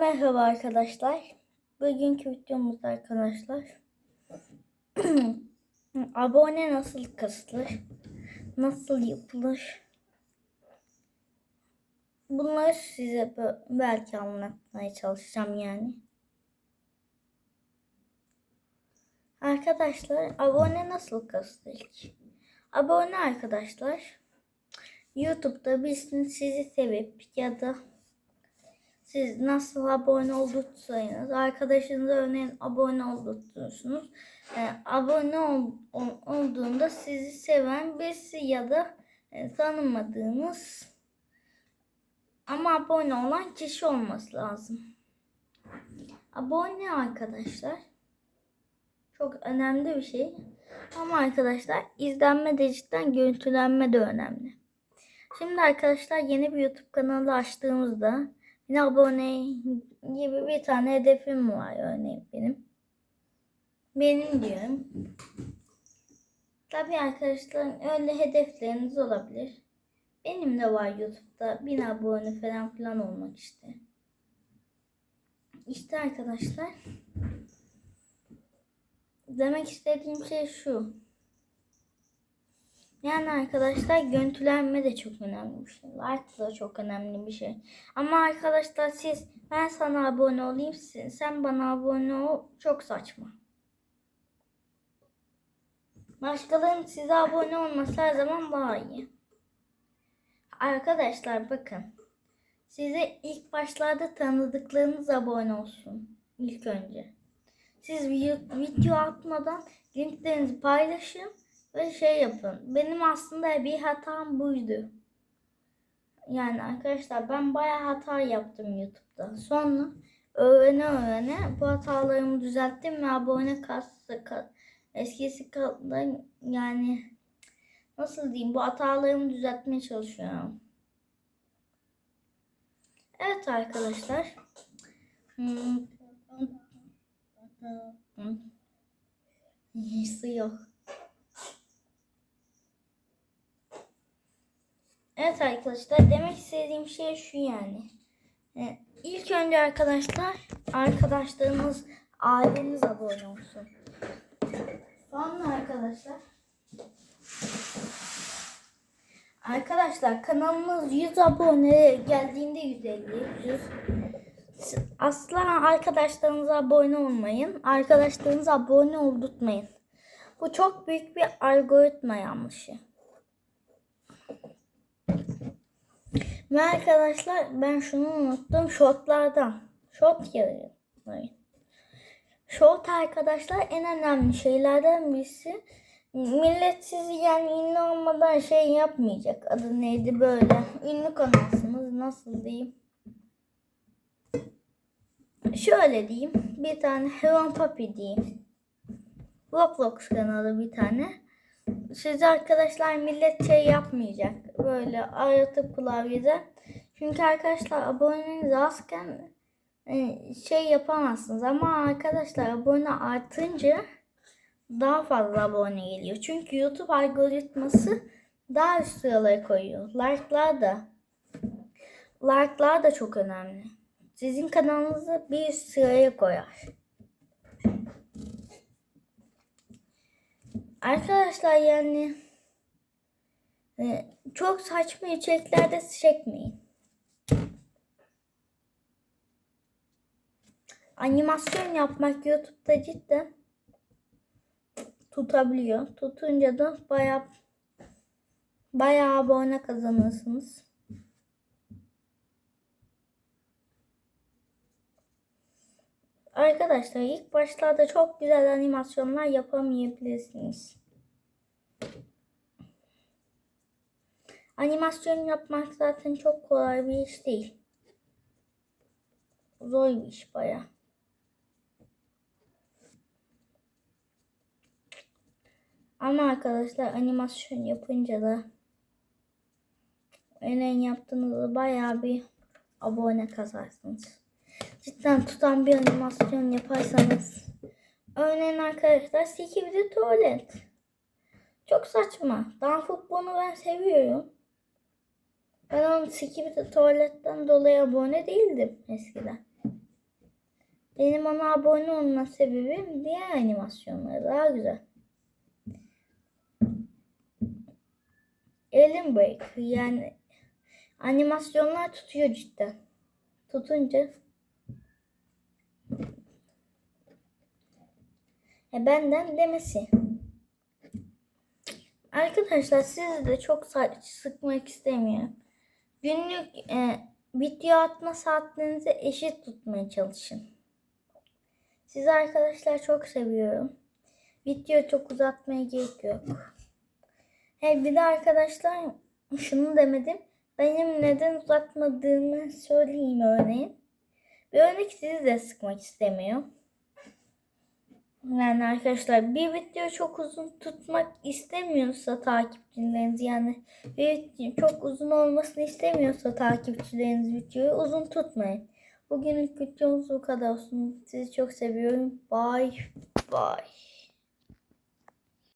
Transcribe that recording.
Merhaba arkadaşlar. Bugünkü videomuzda arkadaşlar abone nasıl kasılır? Nasıl yapılır? Bunları size belki anlatmaya çalışacağım yani. Arkadaşlar abone nasıl kasılır? Abone arkadaşlar YouTube'da birisinin sizi sevip ya da siz nasıl abone olduysanız arkadaşınıza örneğin abone oldurtursunuz. Ee, abone ol, ol- olduğunda sizi seven birisi ya da e, tanımadığınız ama abone olan kişi olması lazım. Abone arkadaşlar çok önemli bir şey. Ama arkadaşlar izlenme de cidden görüntülenme de önemli. Şimdi arkadaşlar yeni bir YouTube kanalı açtığımızda bin abone gibi bir tane hedefim var örneğin benim. Benim diyorum. Tabii arkadaşlar öyle hedefleriniz olabilir. Benim de var YouTube'da bin abone falan filan olmak işte. İşte arkadaşlar. Demek istediğim şey şu. Yani arkadaşlar görüntülenme de çok önemli bir şey. Like da çok önemli bir şey. Ama arkadaşlar siz ben sana abone olayım sen sen bana abone ol çok saçma. Başkalarının size abone olması her zaman daha iyi. Arkadaşlar bakın. Size ilk başlarda tanıdıklarınız abone olsun. İlk önce. Siz vi- video atmadan linklerinizi paylaşın ve şey yapın. Benim aslında bir hatam buydu. Yani arkadaşlar ben bayağı hata yaptım YouTube'da. Sonra öğrene öğrene bu hatalarımı düzelttim ve abone kası ka- eskisi kadar yani nasıl diyeyim bu hatalarımı düzeltmeye çalışıyorum. Evet arkadaşlar. Hmm. Su yok. Evet arkadaşlar demek istediğim şey şu yani. Ee, İlk önce arkadaşlar arkadaşlarınız aileniz abone olsun. Sonra arkadaşlar Arkadaşlar kanalımız 100 abone geldiğinde 150 100 Asla arkadaşlarınıza abone olmayın. Arkadaşlarınıza abone oldurtmayın. Bu çok büyük bir algoritma yanlışı. Ve arkadaşlar ben şunu unuttum. Shortlardan. Short yayınlayın. Short arkadaşlar en önemli şeylerden birisi. Millet sizi yani ünlü olmadan şey yapmayacak. Adı neydi böyle. Ünlü kanalsınız. Nasıl diyeyim. Şöyle diyeyim. Bir tane Heron Papi diyeyim. Roblox kanalı bir tane. Siz arkadaşlar millet şey yapmayacak. Böyle aratıp klavyede. Çünkü arkadaşlar aboneniz azken e, şey yapamazsınız. Ama arkadaşlar abone artınca daha fazla abone geliyor. Çünkü YouTube algoritması daha üst sıralara koyuyor. Like'lar da like'lar da çok önemli. Sizin kanalınızı bir üst sıraya koyar. Arkadaşlar yani e, çok saçma içeriklerde çekmeyin. Animasyon yapmak YouTube'da cidden tutabiliyor. Tutunca da bayağı bayağı abone kazanırsınız. Arkadaşlar ilk başlarda çok güzel animasyonlar yapamayabilirsiniz. Animasyon yapmak zaten çok kolay bir iş değil. Zor bir iş baya. Ama arkadaşlar animasyon yapınca da önen yaptığınızda bayağı bir abone kazarsınız cidden tutan bir animasyon yaparsanız. Örneğin arkadaşlar Skibidi Tuvalet. Çok saçma. Dan futbolunu ben seviyorum. Ben onun Skibidi Tuvalet'ten dolayı abone değildim eskiden. Benim ona abone olma sebebim diğer animasyonları daha güzel. Elim break yani animasyonlar tutuyor cidden. Tutunca e benden demesi. Arkadaşlar sizi de çok sıkmak istemiyorum. Günlük e, video atma saatlerinizi eşit tutmaya çalışın. Sizi arkadaşlar çok seviyorum. Video çok uzatmaya gerek yok. Hey bir de arkadaşlar şunu demedim. Benim neden uzatmadığımı söyleyeyim örneğin. Bir örnek sizi de sıkmak istemiyor. Yani arkadaşlar bir video çok uzun tutmak istemiyorsa takipçileriniz yani bir video çok uzun olmasını istemiyorsa takipçileriniz videoyu uzun tutmayın. Bugünlük videomuz bu kadar olsun. Sizi çok seviyorum. Bye bye.